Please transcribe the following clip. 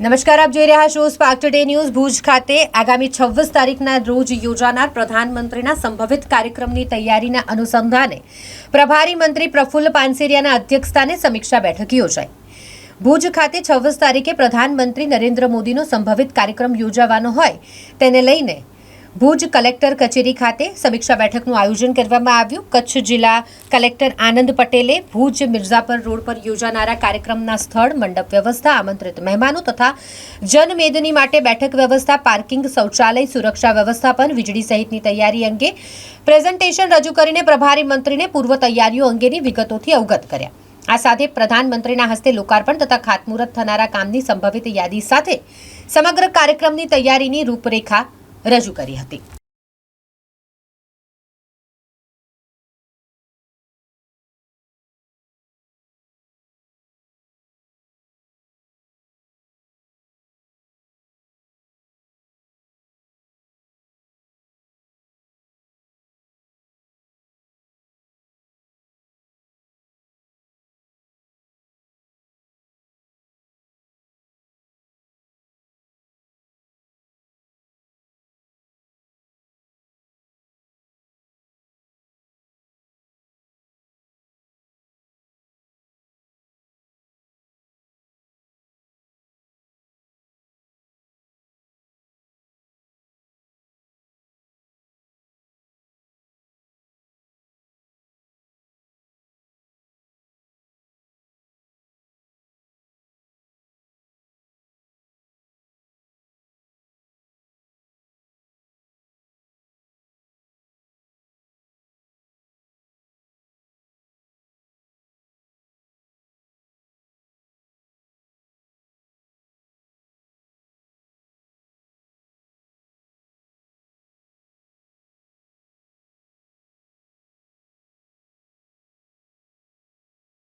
નમસ્કાર, આપ જોઈ રહ્યા છો સ્પાર્ક ટુડે ન્યૂઝ ભુજ ખાતે. આગામી છવ્વીસ તારીખના રોજ યોજાનાર પ્રધાનમંત્રીના સંભવિત કાર્યક્રમની તૈયારીના અનુસંધાને પ્રભારી મંત્રી પ્રફુલ્લ પાનસેરિયાના અધ્યક્ષસ્થાને સમીક્ષા બેઠક યોજાઈ. ભુજ ખાતે છવ્વીસ તારીખે પ્રધાનમંત્રી નરેન્દ્ર મોદીનો સંભવિત કાર્યક્રમ યોજાવાનો હોય તેને લઈને ભુજ કલેક્ટર કચેરી ખાતે સમીક્ષા બેઠકનું આયોજન કરવામાં આવ્યું. કચ્છ જિલ્લા કલેક્ટર આનંદ પટેલે ભુજ મિર્ઝાપર રોડ પર યોજાનારા કાર્યક્રમના સ્થળ, મંડપ વ્યવસ્થા, આમંત્રિત મહેમાનો તથા જનમેદની માટે બેઠક વ્યવસ્થા, પાર્કિંગ, શૌચાલય, સુરક્ષા વ્યવસ્થાપન, વીજળી સહિતની તૈયારી અંગે પ્રેઝન્ટેશન રજૂ કરીને પ્રભારી મંત્રીને પૂર્વ તૈયારીઓ અંગેની વિગતોથી અવગત કર્યા. આ સાથે પ્રધાનમંત્રીના હસ્તે લોકાર્પણ તથા ખાતમુહૂર્ત થનારા કામની સંભવિત યાદી સાથે સમગ્ર કાર્યક્રમની તૈયારીની રૂપરેખા રજૂ કરી હતી.